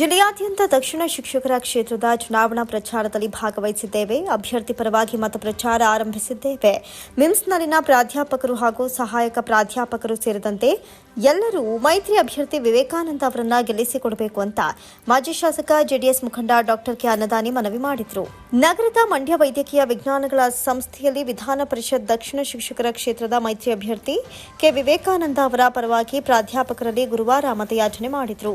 ಜಿಲ್ಲೆಯಾದ್ಯಂತ ದಕ್ಷಿಣ ಶಿಕ್ಷಕರ ಕ್ಷೇತ್ರದ ಚುನಾವಣಾ ಪ್ರಚಾರದಲ್ಲಿ ಭಾಗವಹಿಸಿದ್ದೇವೆ. ಅಭ್ಯರ್ಥಿ ಪರವಾಗಿ ಮತ ಪ್ರಚಾರ ಆರಂಭಿಸಿದ್ದೇವೆ. ಮಿಮ್ಸ್ನಲ್ಲಿನ ಪ್ರಾಧ್ಯಾಪಕರು ಹಾಗೂ ಸಹಾಯಕ ಪ್ರಾಧ್ಯಾಪಕರು ಸೇರಿದಂತೆ ಎಲ್ಲರೂ ಮೈತ್ರಿ ಅಭ್ಯರ್ಥಿ ವಿವೇಕಾನಂದ ಅವರನ್ನ ಗೆಲ್ಲಿಸಿಕೊಡಬೇಕು ಅಂತ ಮಾಜಿ ಶಾಸಕ ಜೆಡಿಎಸ್ ಮುಖಂಡ ಡಾಕ್ಟರ್ ಕೆ ಅನ್ನದಾನಿ ಮನವಿ ಮಾಡಿದರು. ನಗರದ ಮಂಡ್ಯ ವೈದ್ಯಕೀಯ ವಿಜ್ಞಾನಗಳ ಸಂಸ್ಥೆಯಲ್ಲಿ ವಿಧಾನ ಪರಿಷತ್ ದಕ್ಷಿಣ ಶಿಕ್ಷಕರ ಕ್ಷೇತ್ರದ ಮೈತ್ರಿ ಅಭ್ಯರ್ಥಿ ಕೆ ವಿವೇಕಾನಂದ ಅವರ ಪರವಾಗಿ ಪ್ರಾಧ್ಯಾಪಕರಲ್ಲಿ ಗುರುವಾರ ಮತಯಾಚನೆ ಮಾಡಿದರು.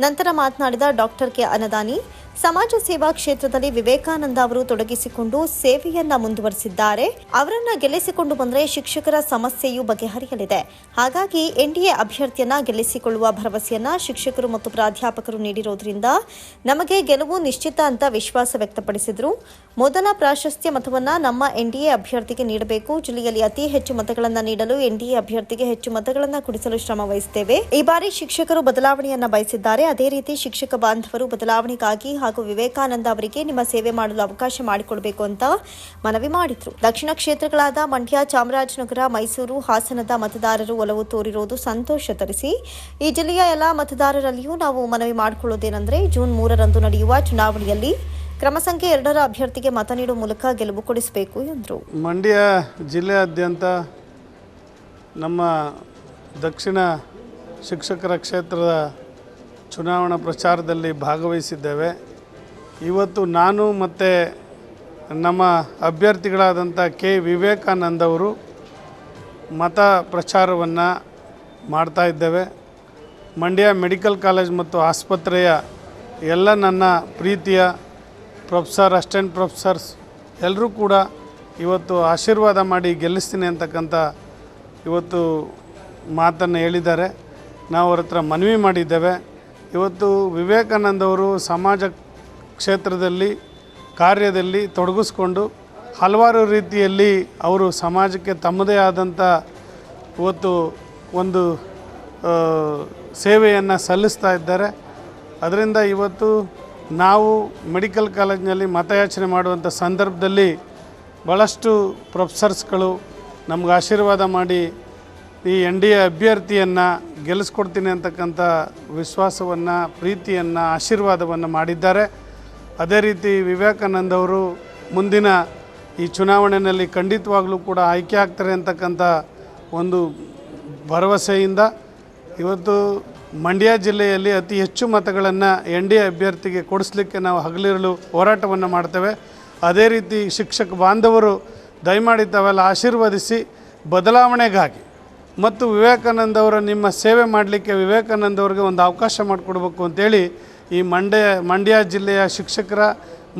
ನಂತರ ಮಾತನಾಡಿದ ಡಾಕ್ಟರ್ ಕೆ ಅನ್ನದಾನಿ ಸಮಾಜ ಸೇವಾ ಕ್ಷೇತ್ರದಲ್ಲಿ ವಿವೇಕಾನಂದ ಅವರು ತೊಡಗಿಸಿಕೊಂಡು ಸೇವೆಯನ್ನ ಮುಂದುವರೆಸಿದ್ದಾರೆ. ಅವರನ್ನ ಗೆಲ್ಲಿಸಿಕೊಂಡು ಬಂದರೆ ಶಿಕ್ಷಕರ ಸಮಸ್ಯೆಯು ಬಗೆಹರಿಯಲಿದೆ. ಹಾಗಾಗಿ ಎನ್ಡಿಎ ಅಭ್ಯರ್ಥಿಯನ್ನ ಗೆಲ್ಲಿಸಿಕೊಳ್ಳುವ ಭರವಸೆಯನ್ನ ಶಿಕ್ಷಕರು ಮತ್ತು ಪ್ರಾಧ್ಯಾಪಕರು ನೀಡಿರೋದ್ರಿಂದ ನಮಗೆ ಗೆಲುವು ನಿಶ್ಚಿತ ಅಂತ ವಿಶ್ವಾಸ ವ್ಯಕ್ತಪಡಿಸಿದರು. ಮೊದಲ ಪ್ರಾಶಸ್ತ್ಯ ಮತವನ್ನ ನಮ್ಮ ಎನ್ಡಿಎ ಅಭ್ಯರ್ಥಿಗೆ ನೀಡಬೇಕು. ಜಿಲ್ಲೆಯಲ್ಲಿ ಅತಿ ಹೆಚ್ಚು ಮತಗಳನ್ನ ನೀಡಲು ಎನ್ಡಿಎ ಅಭ್ಯರ್ಥಿಗೆ ಹೆಚ್ಚು ಮತಗಳನ್ನ ಕೊಡಿಸಲು ಶ್ರಮ ವಹಿಸುತ್ತೇವೆ. ಈ ಬಾರಿ ಶಿಕ್ಷಕರು ಬದಲಾವಣೆಯನ್ನ ಬಯಸಿದ್ದಾರೆ. ಅದೇ ರೀತಿ ಶಿಕ್ಷಕ ಬಾಂಧವರು ಬದಲಾವಣೆಗಾಗಿ ವಿವೇಕಾನಂದ ಅವರಿಗೆ ನಿಮ್ಮ ಸೇವೆ ಮಾಡಲು ಅವಕಾಶ ಮಾಡಿಕೊಡಬೇಕು ಅಂತ ಮನವಿ ಮಾಡಿದ್ರು. ದಕ್ಷಿಣ ಕ್ಷೇತ್ರಗಳಾದ ಮಂಡ್ಯ, ಚಾಮರಾಜನಗರ, ಮೈಸೂರು, ಹಾಸನದ ಮತದಾರರು ಒಲವು ತೋರಿರುವುದು ಸಂತೋಷ ತರಿಸಿ. ಈ ಜಿಲ್ಲೆಯ ಎಲ್ಲಾ ಮತದಾರರಲ್ಲಿಯೂ ನಾವು ಮನವಿ ಮಾಡಿಕೊಳ್ಳುವುದೇನೆಂದರೆ ಜೂನ್ ಮೂರರಂದು ನಡೆಯುವ ಚುನಾವಣೆಯಲ್ಲಿ ಕ್ರಮ ಸಂಖ್ಯೆ ಎರಡರ ಅಭ್ಯರ್ಥಿಗೆ ಮತ ನೀಡುವ ಮೂಲಕ ಗೆಲುವು ಕೊಡಿಸಬೇಕು ಎಂದರು. ಮಂಡ್ಯ ಜಿಲ್ಲೆಯಾದ್ಯಂತ ನಮ್ಮ ದಕ್ಷಿಣ ಶಿಕ್ಷಕರ ಕ್ಷೇತ್ರದ ಚುನಾವಣಾ ಪ್ರಚಾರದಲ್ಲಿ ಭಾಗವಹಿಸಿದ್ದೇವೆ. ಇವತ್ತು ನಾನು ಮತ್ತು ನಮ್ಮ ಅಭ್ಯರ್ಥಿಗಳಾದಂಥ ಕೆ. ವಿವೇಕಾನಂದ ಅವರು ಮತ ಪ್ರಚಾರವನ್ನು ಮಾಡ್ತಾ ಇದ್ದೇವೆ. ಮಂಡ್ಯ ಮೆಡಿಕಲ್ ಕಾಲೇಜ್ ಮತ್ತು ಆಸ್ಪತ್ರೆಯ ಎಲ್ಲ ನನ್ನ ಪ್ರೀತಿಯ ಪ್ರೊಫೆಸರ್ ಅಸ್ಟೆಂಟ್ ಪ್ರೊಫೆಸರ್ಸ್ ಎಲ್ಲರೂ ಕೂಡ ಇವತ್ತು ಆಶೀರ್ವಾದ ಮಾಡಿ ಗೆಲ್ಲಿಸ್ತೀನಿ ಅಂತಕ್ಕಂಥ ಇವತ್ತು ಮಾತನ್ನು ಹೇಳಿದ್ದಾರೆ. ನಾವು ಅವ್ರ ಹತ್ರ ಮನವಿ ಮಾಡಿದ್ದೇವೆ. ಇವತ್ತು ವಿವೇಕಾನಂದ ಅವರು ಸಮಾಜ ಕ್ಷೇತ್ರದಲ್ಲಿ, ಕಾರ್ಯದಲ್ಲಿ ತೊಡಗಿಸ್ಕೊಂಡು ಹಲವಾರು ರೀತಿಯಲ್ಲಿ ಅವರು ಸಮಾಜಕ್ಕೆ ತಮ್ಮದೇ ಆದಂಥ ಇವತ್ತು ಒಂದು ಸೇವೆಯನ್ನು ಸಲ್ಲಿಸ್ತಾ ಇದ್ದಾರೆ. ಅದರಿಂದ ಇವತ್ತು ನಾವು ಮೆಡಿಕಲ್ ಕಾಲೇಜಿನಲ್ಲಿ ಮತಯಾಚನೆ ಮಾಡುವಂಥ ಸಂದರ್ಭದಲ್ಲಿ ಭಾಳಷ್ಟು ಪ್ರೊಫೆಸರ್ಸ್ಗಳು ನಮ್ಗೆ ಆಶೀರ್ವಾದ ಮಾಡಿ ಈ ಎನ್ ಡಿ ಎ ಅಭ್ಯರ್ಥಿಯನ್ನು ಗೆಲ್ಲಿಸ್ಕೊಡ್ತೀನಿ ಅಂತಕ್ಕಂಥ ವಿಶ್ವಾಸವನ್ನು, ಪ್ರೀತಿಯನ್ನು, ಆಶೀರ್ವಾದವನ್ನು ಮಾಡಿದ್ದಾರೆ. ಅದೇ ರೀತಿ ವಿವೇಕಾನಂದ ಅವರು ಮುಂದಿನ ಈ ಚುನಾವಣೆಯಲ್ಲಿ ಖಂಡಿತವಾಗ್ಲೂ ಕೂಡ ಆಯ್ಕೆ ಆಗ್ತಾರೆ ಅಂತಕ್ಕಂಥ ಒಂದು ಭರವಸೆಯಿಂದ ಇವತ್ತು ಮಂಡ್ಯ ಜಿಲ್ಲೆಯಲ್ಲಿ ಅತಿ ಹೆಚ್ಚು ಮತಗಳನ್ನು ಎನ್ ಡಿ ಎ ಅಭ್ಯರ್ಥಿಗೆ ಕೊಡಿಸ್ಲಿಕ್ಕೆ ನಾವು ಹಗಲಿರಲು ಹೋರಾಟವನ್ನು ಮಾಡ್ತೇವೆ. ಅದೇ ರೀತಿ ಶಿಕ್ಷಕ ಬಾಂಧವರು ದಯಮಾಡಿ ತಾವೆಲ್ಲ ಆಶೀರ್ವದಿಸಿ ಬದಲಾವಣೆಗಾಗಿ ಮತ್ತು ವಿವೇಕಾನಂದ ಅವರ ನಿಮ್ಮ ಸೇವೆ ಮಾಡಲಿಕ್ಕೆ ವಿವೇಕಾನಂದ ಅವರಿಗೆ ಒಂದು ಅವಕಾಶ ಮಾಡಿಕೊಡ್ಬೇಕು ಅಂತೇಳಿ ಈ ಮಂಡ್ಯ ಮಂಡ್ಯ ಜಿಲ್ಲೆಯ ಶಿಕ್ಷಕರ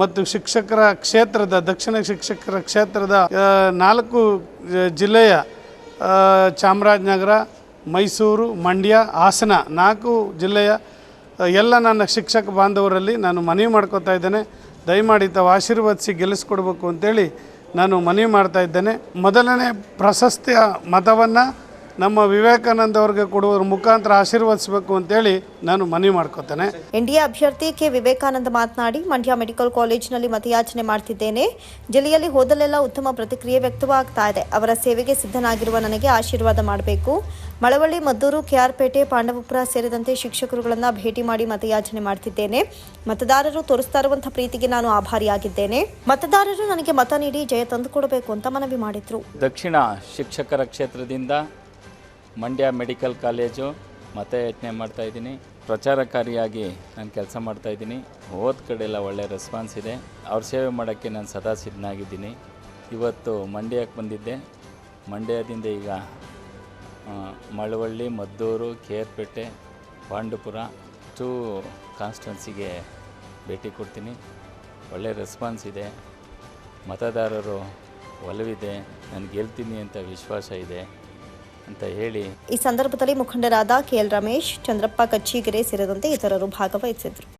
ಮತ್ತು ಶಿಕ್ಷಕರ ಕ್ಷೇತ್ರದ, ದಕ್ಷಿಣ ಶಿಕ್ಷಕರ ಕ್ಷೇತ್ರದ ನಾಲ್ಕು ಜಿಲ್ಲೆಯ ಚಾಮರಾಜನಗರ, ಮೈಸೂರು, ಮಂಡ್ಯ, ಹಾಸನ ನಾಲ್ಕು ಜಿಲ್ಲೆಯ ಎಲ್ಲ ನನ್ನ ಶಿಕ್ಷಕ ಬಾಂಧವರಲ್ಲಿ ನಾನು ಮನವಿ ಮಾಡ್ಕೋತಾ ಇದ್ದೇನೆ. ದಯಮಾಡಿ ತಾವು ಆಶೀರ್ವದಿಸಿ ಗೆಲ್ಲಿಸ್ಕೊಡ್ಬೇಕು ಅಂತೇಳಿ ನಾನು ಮನವಿ ಮಾಡ್ತಾ ಇದ್ದೇನೆ. ಮೊದಲನೇ ಪ್ರಶಸ್ತಿಯ ಮತವನ್ನು ನಮ್ಮ ವಿವೇಕಾನಂದ ಅವ್ರಿಗೆ ಕೊಡುವ ಮುಖಾಂತರ ಆಶೀರ್ವದಿಸಬೇಕು ಅಂತೇಳಿ ನಾನು ಮನವಿ ಮಾಡ್ಕೋತೇನೆ. ಎನ್ಡಿಎ ಅಭ್ಯರ್ಥಿ ಕೆ. ವಿವೇಕಾನಂದ ಮಾತನಾಡಿ ಮಂಡ್ಯ ಮೆಡಿಕಲ್ ಕಾಲೇಜಿನಲ್ಲಿ ಮತಯಾಚನೆ ಮಾಡ್ತಿದ್ದೇನೆ. ಜಿಲ್ಲೆಯಲ್ಲಿ ಹೋದಲ್ಲೆಲ್ಲ ಉತ್ತಮ ಪ್ರತಿಕ್ರಿಯೆ ವ್ಯಕ್ತವಾಗ್ತಾ ಇದೆ. ಅವರ ಸೇವೆಗೆ ಸಿದ್ಧನಾಗಿರುವ ನನಗೆ ಆಶೀರ್ವಾದ ಮಾಡಬೇಕು. ಮಳವಳ್ಳಿ ಮದ್ದೂರು ಕೆಆರ್ಪೇಟೆ ಪಾಂಡವಪುರ ಸೇರಿದಂತೆ ಶಿಕ್ಷಕರುಗಳನ್ನು ಭೇಟಿ ಮಾಡಿ ಮತಯಾಚನೆ ಮಾಡ್ತಿದ್ದೇನೆ. ಮತದಾರರು ತೋರಿಸ್ತಾ ಇರುವಂತಹ ಪ್ರೀತಿಗೆ ನಾನು ಆಭಾರಿಯಾಗಿದ್ದೇನೆ. ಮತದಾರರು ನನಗೆ ಮತ ನೀಡಿ ಜಯ ತಂದುಕೊಡಬೇಕು ಅಂತ ಮನವಿ ಮಾಡಿದ್ರು. ದಕ್ಷಿಣ ಶಿಕ್ಷಕರ ಕ್ಷೇತ್ರದಿಂದ ಮಂಡ್ಯ ಮೆಡಿಕಲ್ ಕಾಲೇಜು ಮತಯಾಚನೆ ಮಾಡ್ತಾಯಿದ್ದೀನಿ ಪ್ರಚಾರಕಾರಿಯಾಗಿ ನಾನು ಕೆಲಸ ಮಾಡ್ತಾಯಿದ್ದೀನಿ ಹೋದ ಕಡೆ ಎಲ್ಲ ಒಳ್ಳೆಯ ರೆಸ್ಪಾನ್ಸ್ ಇದೆ. ಅವ್ರ ಸೇವೆ ಮಾಡೋಕ್ಕೆ ನಾನು ಸದಾ ಸಿದ್ಧನಾಗಿದ್ದೀನಿ. ಇವತ್ತು ಮಂಡ್ಯಕ್ಕೆ ಬಂದಿದ್ದೆ. ಮಂಡ್ಯದಿಂದ ಈಗ ಮಳವಳ್ಳಿ, ಮದ್ದೂರು, ಕೇರ್ಪೇಟೆ, ಪಾಂಡುಪುರ ಟೂ ಕಾನ್ಸ್ಟನ್ಸಿಗೆ ಭೇಟಿ ಕೊಡ್ತೀನಿ. ಒಳ್ಳೆ ರೆಸ್ಪಾನ್ಸ್ ಇದೆ. ಮತದಾರರು ಒಲವಿದೆ. ನಾನು ಗೆಲ್ತೀನಿ ಅಂತ ವಿಶ್ವಾಸ ಇದೆ. ಅಂತ ಹೇಳಿ. ಈ ಸಂದರ್ಭದಲ್ಲಿ ಮುಖಂಡರಾದ ಕೆಎಲ್ ರಮೇಶ್ ಚಂದ್ರಪ್ಪ ಕಚ್ಚಿಗೆರೆ ಸೇರಿದಂತೆ ಇತರರು ಭಾಗವಹಿಸಿದ್ರು